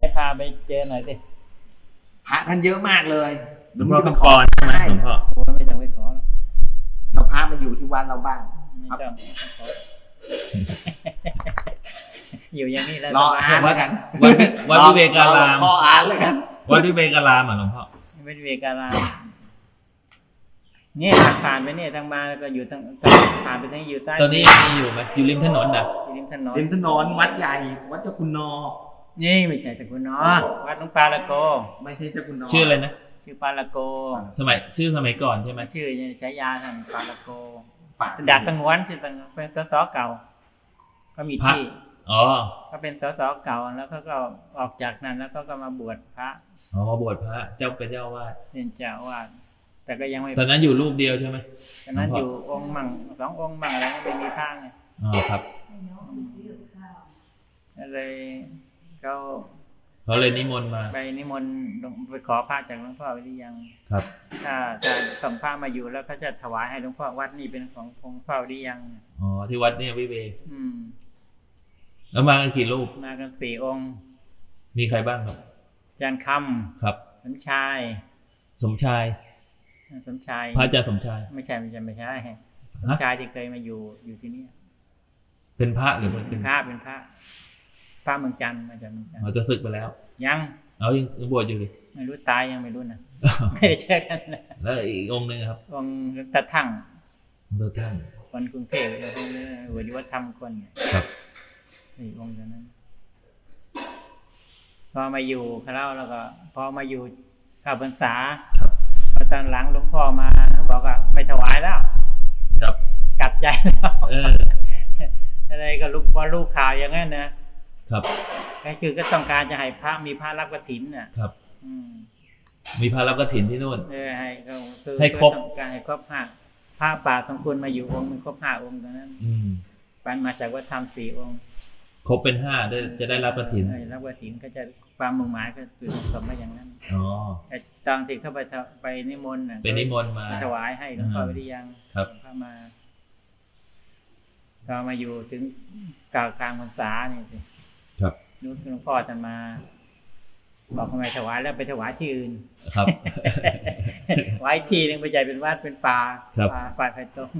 ให้พาไปเจอหน่อยสิพระท่านเยอะมากเลยหลวงพ่อคำกรใช่ไหมหลวงพ่อโอ้ไม่ต้องไปขอหรอกเราพระมาอยู่ที่วัดเราบ้าง ไม่ต้องไม่ต้องขออยู่อย่างนี้แล้วรออ่านแล้วกันวัดวัดวิเวการามพ่ออ่านแล้วกันวัดวิเวการามอะหลวงพ่อไม่ได้เวการามเนี่ยผ่านไปเนี่ยทางมาแล้วก็อยู่ทางผ่านไปทางอยู่ใต้ตอนนี้มีอยู่ไหมอยู่ริมถนนน่ะอยู่ริมถนนริมถนนวัดใหญ่ วัดเจ้าคุณนอ นี่ไม่ใช่ตะกุนเนาะวัดหลวงปาละโก ไม่ใช่เจ้าคุณนอชื่ออะไรนะชื่อปาละโก สมัยชื่อสมัยก่อนใช่ไหมชื่อฉายาทางปาละโกปัดดาบสงวนชื่อตังเป็นสสเก่า ก็มีที่อ๋อก็เป็นสสเก่าแล้วเขาก็ออกจากนั้นแล้วก็ก็มาบวชพระอ๋อมาบวชพระ เจ้าเป็นเจ้าอาวาสเป็นเจ้าอาวาสแต่ก็ยังไม่ตอนนั้นอยู่รูปเดียวใช่ไหมตอนนั้นอยู่องค์มั่งสององค์มั่งอะไรไม่มีทางไงอ๋อครับก็เลย เขาเขาเลยนิมนต์มาไปนิมนต์หลวงไปขอพระจากหลวงพ่อวิริยังครับ ถ้าถ้าส่งพระมาอยู่แล้วเขาจะถวายให้หลวงพ่อวัดนี่เป็นของหลวงพ่อวิริยังอ๋อที่วัดเนี่ยวิเวอืม แล้วมากันกี่รูปมากันสี่องค์ มีใครบ้างครับอาจารย์คครับำสมชาย สมชาย สมชายพระอาจารย์สมชาย ไม่ใช่ไม่ใช่ไม่ใช่สมฮะชายที่เคยมาอยู่อยู่ที่นี่เป็นพระหรือมันเป็เป็นนพระเป็นพระพ ระเมืองจันทร์มาจากเมืองจันทเขาร์จะศึกไปแล้ว ยังเอายังยังบวชอยู่ดิไม่รู้ตายยังไม่รู้นะไม่ได้เจอกันนะแล้วอีกองค์หนึ่งครับ องค์ตะทั่งเลิกท่านคนกรุงเทพองค์นี้วิวัฒธรรมคนเนี่ยครับนี่องค์นั้นพอมาอยู่เขาเล่าแล้วก็ พอมาอยู่เข้าพรรษาครับพอตอนหลังหลวงพ่อมาเขาบอกว่าไม่ถวายแล้ว ครับกลับใจแล้วเอออะไรก็ลูกพอลูกข่าวอย่างนั้นนะ ครับก็คือก็ต้องการจะให้พระมีพระรับกฐินน่ะครับอืมมีพระรับกฐินที่นู่นเออให้ก็คือให้ครบต้องการให้ครบห้าพระป่าสองคนมาอยู่องค์หนึงครบห้าองค์ตอนนั้น อืมปันมาจากวัดธรรมสี่องค์ครบเป็นห้าได้จะได้รับกฐินเออรับกฐินก็จะความมุ่งหมายก็คือสมมาอย่างนั้นอ๋อแต่ตอนที่เข้าไปถวไปนิมนต์น่ะเป็นนิมนต์มาถวายให้หลวงพ่ออ่าวิริยังครับพระมาก็มาอยู่ถึงกลางกลางพรรษานี่สิครับ นู้นหลวงพ่อท่านมา บอกทำไมถวายแล้วไปถวายที่อื่น ครับไว้ที่หนึงไปใหญ่เป็นวัดเป็นป่าครับป่าป่าไผ่ตรง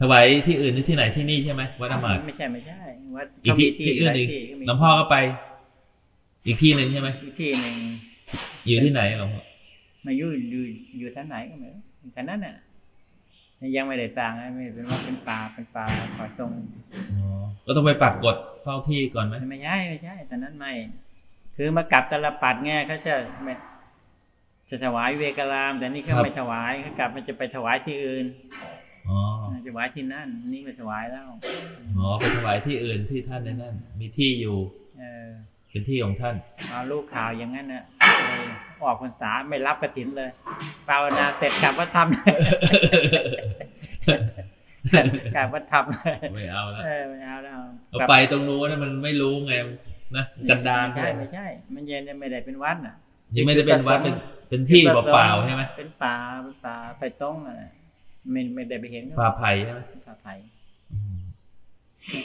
ถวายที่อื่นนี่ที่ไหนที่นี่ใช่ไหมวัดอมาตย์ไม่ใช่ไม่ใช่วัดอีกที่เขามีที่อื่นหลายอีกที่ก็มีหลวงพ่อก็ไป อีกที่หนึ่งใช่ไหมอีกที่หนึ่งอยู่ที่ไหนหลวงพ่อมาอยู่อยู่อยู่ท่านไหนก็ไม่รู้ท่านนั้นน่ะ ยังไม่ได้สร้างนะไม่เป็นว่าเป็นป่าเป็นป่าป่าตรงอ๋อก็ต้องไปปักกฎเฝ้าที่ก่อนไหมไม่ใช่ไม่ใช่ตอนนั้นไม่ คือมากลับตลปัดไงเขาจะไม่จะถวายเวกราม แต่นี่เขาไม่ถวายเขากลับมันจะไปถวายที่อื่นอ๋อถวายที่นั่น นี่ไม่ถวายแล้วอ๋อไปถวายที่อื่นที่ท่านในนั่นมีที่อยู่เออเป็นที่ของท่านเอาลูกข่าวอย่างนั้นนะเออออกพรรษาไม่รับกระถินเลยภาวนาเสร็จกลับมาทำกลับมาทำไม่เอาแล้วเออไม่เอาแล้วเอาไปตรงนู้นนะมันไม่รู้ไงนะกันดารไม่ใช่ไม่ใช่ มันเย็นไม่ได้เป็นวัดน่ะ ยังไม่ได้เป็นวัดเป็นเป็นที่เปล่าๆใช่ไหมเป็นป่าเป็นป่าไปตรงอะไม่ไม่ได้ไปเห็นป่าไผ่ใช่ไหมป่าไผ่อืม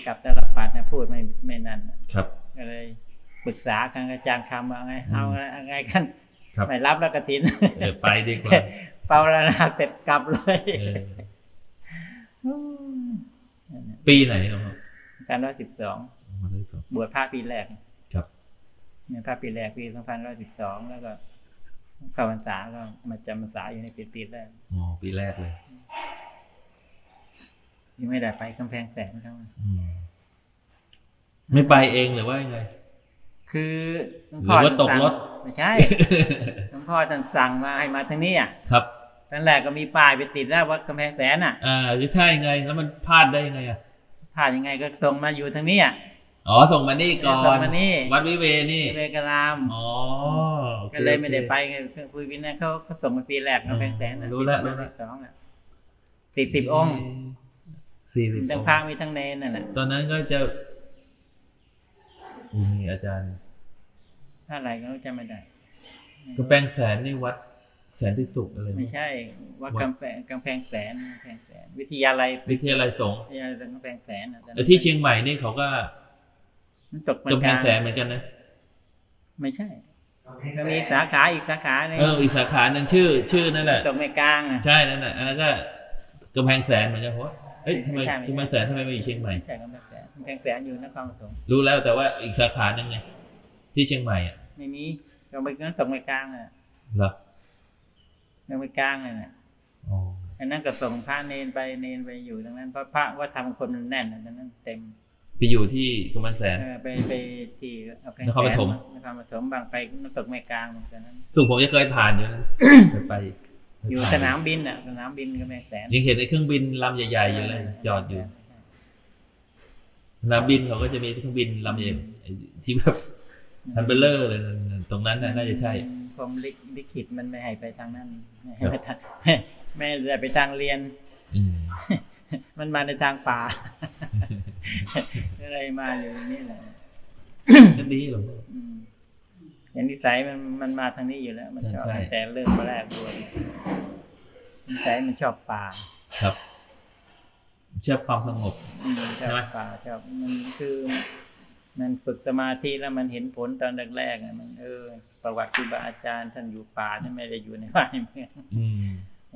กับแต่ละปัดนะพูดไม่ไม่นั่นน่ะครับก็เลยปรึกษากันอาจารย์คำว่าไงอืมเอาไงเอาไงกันครับ ไม่รับแล้วกระถินเออไปดีกว่าเปาแล้วนะเสร็จกลับเลยเออปีไหนหลวงพ่อการร้อยสิบสองมาเลยครับบวชพระปีแรกครับเนี่ยพระปีแรกปีสองพันร้อยสิบสองแล้วก็เข้าพรรษาก็มาจำพรรษาอยู่ในปีปีแรกอ๋อปีแรกเลยยังไม่ได้ไปกำแพงแสนทั้งนั้นอืมไม่ไปเองหรือว่ายังไง คือหลวงหรือว่าตกรถไม่ใช่หลวงพ่อท่านสั่งมาให้มาทางนี้อะครับตอนแรกก็มีป้ายไปติดแล้ววัดกำแพงแสนอะอ่าก็ใช่ไงแล้วมันพลาดได้ยังไงอะผ่านยังไงก็ส่งมาอยู่ทางนี้อะอ๋อส่งมานี่ก่อนส่งมานี่วัดวิเวนี่เวกรามอ๋อโอคก็เลยไม่ได้โอคไปไงคุยวินนะเขาเขาส่งมาปีแรกกำแพงแสนน่ะรู้แล้วปีรู้แล้วสองอะสิบสิบองค์สี่สิบทั้องงพระค์มีทั้งเนนนั่นแหละตอนนั้นก็จะ อุ้ยอาจารย์ถ้าไหร่ก็จำไม่ได้กำแพงแสนนี่วัดแสนที่สุขอะไรไม่ใช่วัดวัดกำแพงกำแพงแสนกำแพงแสน วิทยาลัยวิทยาลัยสงฆ์วิทยาลัยกำแพงแสนน่ะแต่ที่เชียงใหม่นี่เขาก็มันตกเหมือนกำแพกังนแสนเหมือนกันนะ ไม่ใช่ก็มีสาขาอีกสาขาหนึ่งเอออีกสาขาหนึ่งชื่อ ชื่อนั่นแหละตรงในกลางอะใช่นั่นแหละอันนั้นก็กำแพงแสนเหมือนกันเพราะว่า เฮ้ยทำไมไม่ใช่ไม่ใช่กำแพงแสนทำไมไม่อยู่เชียงใหม่ไม่ใช่กำแพงแสนกำแพงแสนอยู่นครปฐมรู้แล้วแต่ว่าอีกสาขาหนึ่งไงที่เชียงใหม่อะไม่มีตรงไปนั้นตรงในกลางอะเหรอตรงในกลางอะน่ะอ๋ออันนั้นก็ส่งพระเนนไปเนนไปอยู่ตรงนั้นเพราะพระว่าทำคนมันแน่นอะตรงนั้นเต็มไปอยู่ที่กำแพงแสนเออไปไปที่เอาไปนครปฐมนครปฐมบางไปน้ำตกแม่กลางตรงนั้นซึ่งผมจะเคยผ่านอยู่นะเคยไป อยู่สนามบินอะ สนามบินก็แม่แสนยังเห็นในเครื่องบินลำใหญ่ๆอยู่เลยจอดอยู่สนามบินเขาก็จะมีเครื่องบินลำใหญ่ไอ้ที่แบบทันเบลเลอร์เลยนะตรงนั้นน่ะน่าจะใช่พรหมลิลิขิตมันไม่ให้ไปทางนั้นไม่ครับให้ไปทางไม่ได้ไปทางเรียนอืมมันมาในทางป่าก็เลยมาอยู่นี่แหละก็ดีหรอก อืมอย่างนิสัยมันมันมาทางนี้อยู่แล้ว มันชอบใช่ตั้งแต่เริ่มมาแรกด้วยนิสัยมันชอบป่าครับเชื่อความสงบอืมชใช่อบไหมป่าชอบมันคือมันฝึกสมาธิแล้วมันเห็นผลตอนแรกๆอะมันเออ ประวัติครูบาอาจารย์ท่านอยู่ป่าท่านไม่ได้อยู่ในบ้านในเมืองอืม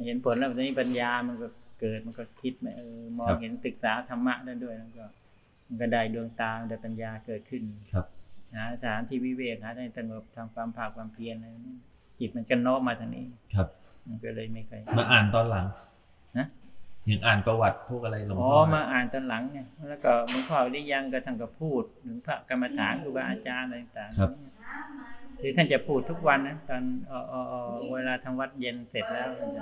เห็นผลแล้วตอนนี้ปัญญามันก็เกิดมันก็คิดเออมอครังบเห็นศึกษาธรรมะได้ด้วยแล้วก็ มันก็ได้ดวงตาได้ปัญญาเกิดขึ้นครับ หาสถานที่วิเวกหาที่สงบทำความภาคความเพียรอะไรนี่จิตมันจะโน้มมาทางนี้ ครับ มันก็เลยไม่เคยมาอ่านตอนหลังนะยังอ่านประวัติพวกอะไรหลวงอ๋อพ่อมาอ่านตอนหลังเนี่ยแล้วก็หลวงพ่อได้ยังก็ท่านก็พูดถึงพระกรรมฐานครูบาอาจารย์อะไรต่างๆครับคือท่านจะพูดทุกวันนะตอนเออเออเออเวลาทำวัดเย็นเสร็จแล้วท่านจะ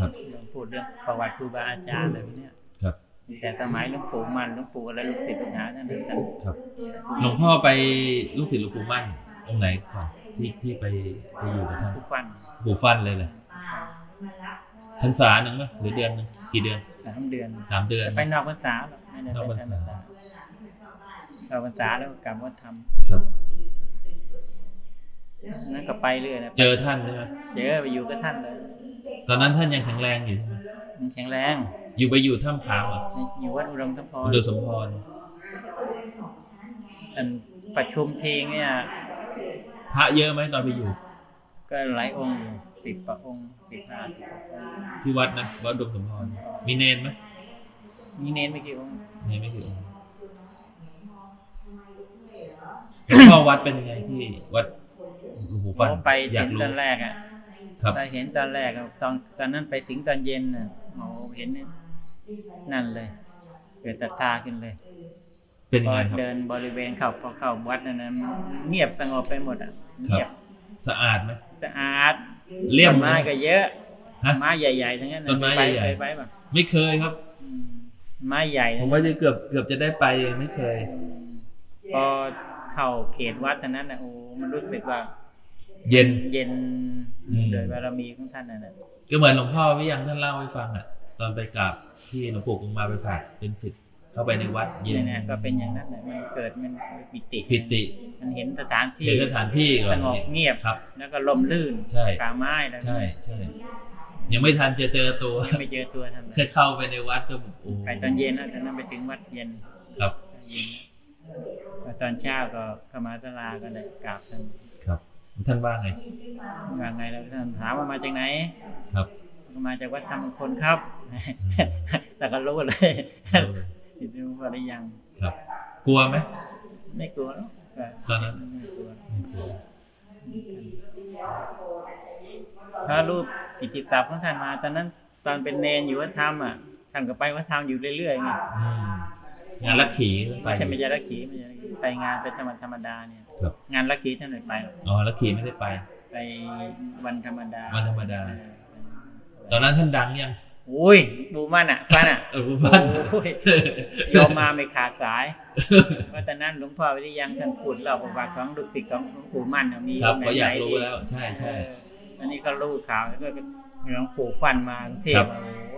ครับพูดเรื่องประวัติครูบาอาจารย์อะไรพวกเนี้ยครับ แต่สมัยหลวงปู่มันหลวงปู่อะไรลูกศิษย์ลูกหาท่านนั้นท่านครับหลวงพ่อไปลูกศิษย์หลวงปู่มั่นองค์ไหนก่อนที่ที่ไปไปอยู่กับท่านผู้ฟันปู่ฟันเลยเลยพรรษาหนึ่งไหมหรือเดือนหนึ่งกี่เดือนสามเดือนสามเดือนไปนอกพรรษาหรอกไม่ได้นอกไปพรรทำษาพรรษาเราพรรษาแล้วก็กลับวัดธรรมครับนั่นก็ไปเรื่อยนะเจอท่านใช่ไหมเจอไปอยู่กับท่านเลย ตอนนั้นท่านยังแข็งแรงอยู่ใช่ไหมมันแข็งแรง อยู่ไปอยู่ถ้ำขามเหรออยู่วัดอุดมสมพรอุดมสมพรอันประชุมทีเนี่ยพระเยอะไหมตอนไปอยู่ ก็หลายองค์อยู่สิบกว่าองค์สิบห้าสิบกว่าองค์ที่วัดนะวัดอุดมสมพรมีเนนไหมมีเน้นไม่กี่องค์เนนไม่กี่องค์หลวงพ่อวัดเป็นยังไงที่วัดหลวงปู่ฟันโอ้ไปอยาถึกงรู้ตอนแรกอะครับไปเห็นตอนแรกอะตอนตอนนั้นไปถึงตอนเย็นน่ะโอ้เห็นนั่ นเลยเกิดศรัทธาขึ้นเลยเป็นพยังอไงครับเดินบริเวณเข้าพอเข้าวัดนั่นนะเงียบสงบไปหมดอะครัเงียบบสะอาดไหมสะอาดเลี่ยมต้นไหม ไม้ก็เยอะฮะไม้ใหญ่ๆทั้งนั้นน่ะต้นไม้เคยใหญ่ๆ เคยไปป่ะไม่เคยครับ อืมไม้ใหญ่ผมนะว่าจะเกือบเกือบจะได้ไปไม่เคย พอเข้าเขตวัดทั้งนั้นนะโอ้มันรู้สึกว่า เย็น เย็นอืม โดยบารมีของท่านนั่นนะก็เหมือนหลวงพ่อวิยังท่านเล่าให้ฟังอะต อนไปกราบที่หลวงปู่กงมาไปฝากเป็นสิทธิ์เข้าไปในวัดเย็นเนี่ยก็เป็นอย่างนั้นแหละมันเกิดมันปิติปิติ มันเห็นสถานที่เห็นสถานที่ก่อสนงบเงียบครับ แล้วก็ลมลื่นใช่ป่าไม้แล้วใช่ใช่ยังไม่ทันจะเจอตัวไม่เจอตัวท่านเลยแค่เข้าไปในวัดก็แบบโอ้ไปตอนเย็นนะตอนนั้นไปถึงวัดเย็นครับเย็นพอตอนเช้าก็เข้ามาตลาก็เลยกราบท่านครับท่านว่าไงว่าไงแล้วท่านถามว่ามาจากไหนครับก็ มาจากวัดธรรมมงคลครับ แต่ก็รู้เลยเออติดรู้ว่าได้ยังครับ กลัวไหมไม่กลัวหรอกก็ตอนนั้นไม่กลัวไม่กลัวถ้ารูปกิตติศัพท์ของท่านมา ตอนนั้นตอนเป็นเนนอยู่วัดธรรมอะท่านก็ไปวัดธรรมอยู่เรื่อยๆไงอืมงานลักขีไปไม่ใช่ไม่ใช่ลักขีไม่ใช่ลักขีไปงานเป็นธรรมธรรมดาเนี่ยครับงานลักขีท่านไม่ไปหรอกอ๋อลักขีไม่ได้ไป ไปวันธรรมดาวันธรรมดา ตอนนั้นท่านดังยังอุ้ยดูมันอะฟันอะเออผมฟันโอ้ยโยมมาไม่ขาดสายเพราะตอนนั้นหลวงพ่อวิริยังท่านพูดเล่าประวัติของลูกศิษย์ของหลวงปู่มั่นน่ะมีครับองค์ไหนเขาอยากรู้ที่แล้ว ใช่ใช่เอออันนี้ก็รู้ข่าวแล้วก็หลวงปู่ฟันมากรุงเทครัพบโอ้โห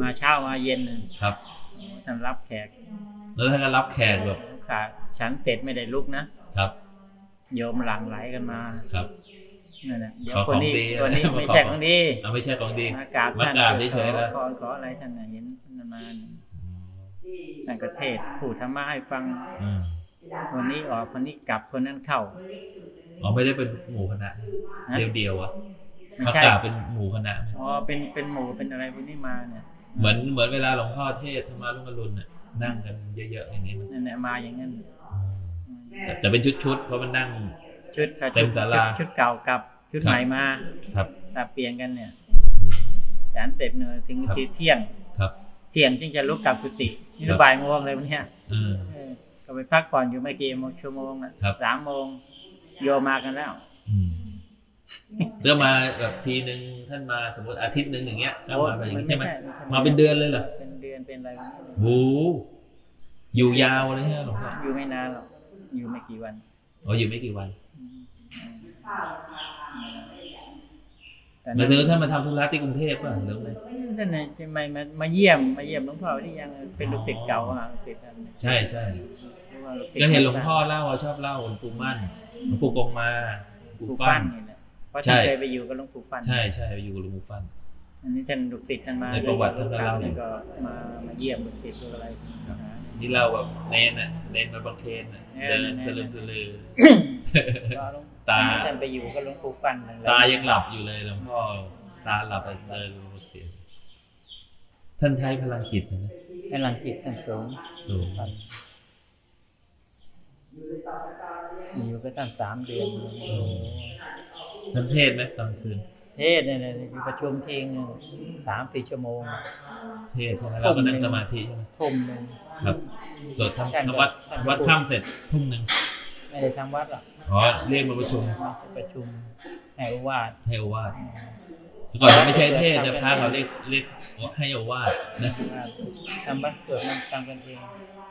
มาเช้ามาเย็นน่ะครับท่านรับแขก แล้วท่านก็รับแขกแบบขาดฉันเสร็จไม่ได้ลุกนะครับ โยมหลั่งไหลกันมาครับ นั่นแหละเดี๋ยวขอคนนี้ของดีคนนี้มาไม่ขอใช่ของดีเอาไม่ใช่ของดีมากราบมาท่านกราบเฉยๆขแล้อวขอขออะไรท่านน่ะเห็นท่านมาท่านก็เทศน์ผู้ธรรมะให้ฟังอืมคนนี้ออกคนนี้กลับคนนั้นเข้าอ๋อไม่ได้เป็นหมู่คณะฮะเดียวเดียวๆอะไม่มากใช่ราบเป็นหมู่คณะไหมอ๋อเป็นเป็นหมู่เป็นอะไรพวกนี้มาเนี่ย เหมือนเหมือนเวลาหลวงพ่อเทศน์ธรรมาลุงอรุณน่ะนั่งกันเยอะๆอย่างนี้มั้ยนั่นแหละมาอย่างนั้นอ๋อแต่แต่เป็นชุดๆเพราะมันนั่งชุดกับเต็มศาลาชุดชุดเก่ากับ ชุดครับใหม่มาครับสับเปลี่ยนกันเนี่ยฉันเสร็จเนี่ยถึงครับทีเที่ยงครับ เที่ยงจึงจะลุกกลับกุฏินี่ครับบ่ายโมงเลยวันเนี้ยเออเออก็ไปพักผ่อนอยู่ไม่กี่โมงชั่วโมงอะครับสามโมงโยมากันแล้วอืมเรื่องมาแบบทีหนึ่งท่านมาสมมติอาทิตย์หนึ่งอย่างเงี้ยก็มาแบบอย่างนี้ใช่ไหมมาเป็นเดือนเลยเหรอเป็นเดือนเป็นอะไรวะโหอยู่ยาวเลยฮะหลวงพ่ออยู่ไม่นานหรอกอยู่ไม่กี่วันอ๋ออยู่ไม่กี่วันแต่ห มายถึงว่าท่านมาทำธุระที่กรุงเทพป่ะหรือไงท่านน่ะจะมามามาเยี่ยมมาเยี่ยมหลวงพ่อที่ยังเป็นลูกศิษย์เก่าอะลูกศิษย์ท่านใช่ใช่เพราะว่าลูศิษย์ก็เห็นหลวงพ่อเล่าว่าชอบเล่าหลวงปู่มั่นหลวงปู่กงมาหลวงปู่ปู่ฟัฟันนนี่แหละเพราะใช่ท่านเคยไปอยู่กับหลวงปู่ฟันใช่ใช่อยู่กับหลวงปู่ฟัน อันนี้ท่านลูกศิษย์ท่านมาในประวัติท่านก็เล่าอยู่แล้วก็มามาเยี่ยมลูกศิษย์ลูกอะไรครับหานี่เล่าแบบเน้นน่ะเน้นมาบังเคนน่ะเออเดินเน้นๆสลืมสลือก็หลวงตาท่านไปอยู่กับหลวงปู่ฟันนั่นแหละตายังหลับอยู่เลยหลวงพ่อตาหลับไปเลยหลวงพ่อเสียท่านใช้พลังจิตนะพลังจิตท่านสูงสูงอยู่ก็ตั้งสามเดือนท่านเทศน์ไหมตอนคืน เทศเนี่ยเนี่ยอยู่ประชุมทิ้งสามสี่ชั่วโมง เทศน์ใช่ไหมเราก็นั่งสมาธิใช่ไหมทุ่มหนึ่งครับสวดท่านทำก็ทำวัดท่านก็วัดค่ำเสร็จทุ่มหนึ่งไม่ได้ทำวัดหรอกอ๋อเรียกมาประชุมมาประชุมให้อุวาสให้โอวาทก่อนไม่ใช่เทศน์แต่พระเขาเรียกเรียกให้โอวาทนะทำวัดเกิดมันทำกันเอง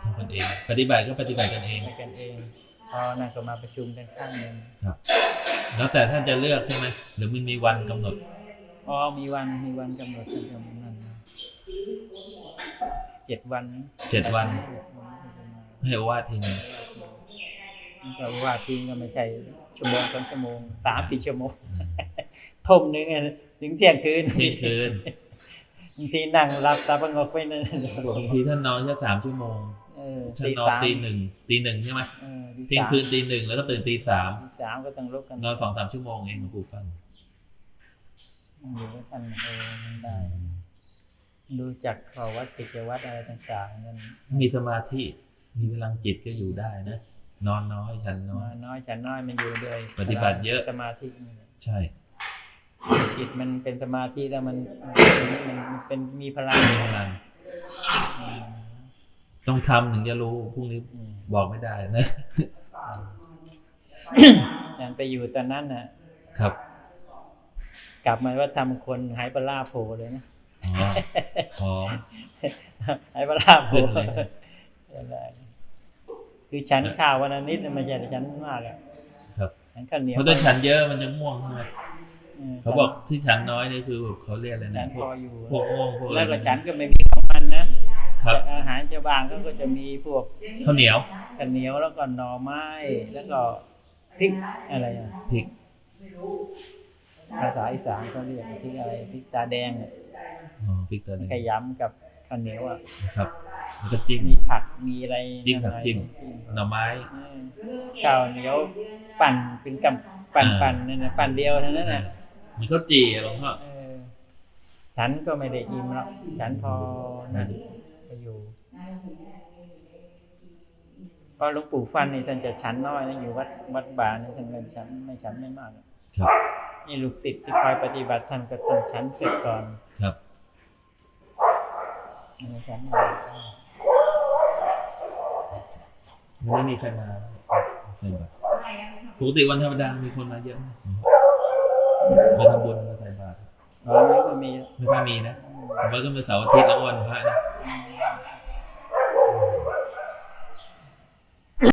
ทำกันเอง ปฏิบัติก็ปฏิบัติกันเองไปกันเองพอนั่นก็มาประชุมกันข้างหนึ่งครับ แล้วแต่ท่านจะเลือกใช่ไหมหรือมันมีวันกำหนดพอมีวันมีวันกำหนดท่านกำหนดนั่นเจ็ดวันเจ็ดวัน ให้โอวาททีหนึงมันก็ว่าทิ้งก็ไม่ใช่ชั่วโมงสองชั่วโมงสามสี่ชั่วโมงทุ่มหนึงอะถึงเที่ยงคืนเที่ยงคืน บางทีนั่งหลับตาประงกไปนั่นบางทีท่านนอนแค่สามชั่วโมงเออท่านตีนอนสามตีหนึ่งตีหนึ่งใช่ไหมเออตีเที่ยงสามคืนตีหนึ่งแล้วก็ตื่นตีสามตีสามก็ต้องลุกกันนอนสองสามชั่วโมงเองหลวงปู่ฟังอยู่ด้วยกันเออมันได้ดูจากขอวัดกิจวัตรอะไรต่างๆนั่นมีสมาธิมีพลังจิตก็อยู่ได้นะนอนน้อยฉันน้น้ออยยน้อยฉันน้อยมันอยู่ด้วยปฏิบัติเยอะสมาธินี่แหละใช่ จิตมันเป็นสมาธิแล้วมันมันมันเป็นมีพลังมีพลังต้องทำถึงจะรู้พรุ่งนี้อืมบอกไม่ได้นะฉันไปอยู่ตอนนั้นน่ะ ครับ กลับมาว่าทำคนหายปลาร้าโผล่เลยนะอ๋อหอมหายปลาร้าโผล่ขึ้นเลยอะไรคือฉันข้าววันละนิดน่ะไม่ใช่ฉันมากอะครับฉันข้าวเหนียวเพราะถ้าฉันเยอะมันจะง่วงใช่ไหม เออเขาบอกที่ฉันน้อยนี่คือเขาเรียกอะไรฉันะนพพวกออยู่พวกง่วงพวกอะไรแล้วก็ฉันก็ไม่มีของมันนะครับอาหารชาวบ้านเขาก็จะมีพวกข้าวเหนียวข้าวเหนียวแล้วก็หน่อไม้แล้วก็พริกอะไรอะพริกภาษาอีสานเขาเรียกพริกอะไรพริกตาแดงอะอ๋อพริกตัวนี้ขยำกับข้าวเหนียวอะนะครับแล้วก็จิ้มมีผักมีอะไรจิ้มกับอะไรจิ้มหน่อไม้เออข้าวเหนียวปั่นเป็นกำปั่นอ่าปั่นนั่นนะปั่นเดียวเท่านั้นน่ะ มันก็จีอะหลวงพ่อเออฉันก็ไม่ได้อิ่มหรอกฉันพอนั่นไปอยู่เพราะหลวงปู่ฟันนี่ท่านจะฉันน้อยนะอยู่วัดวัดบานี่ท่านก็ฉันไม่ฉันไม่มากครับนี่ลูกติดที่คอยปฏิบัติท่านก็ต้องฉันเสร็จก่อนครับไม่ฉันวันนี้มีใครมาใส่บาตรปกติวันธรรมดามีคนมาเยอะไห มมาทำบุญมาใส่บาตรอ๋อนี่ก็มีไม่ค่อยมีนะผมว่าก็เป็นเสาร์อาทิตย์แล้วก็วันพระนะอืม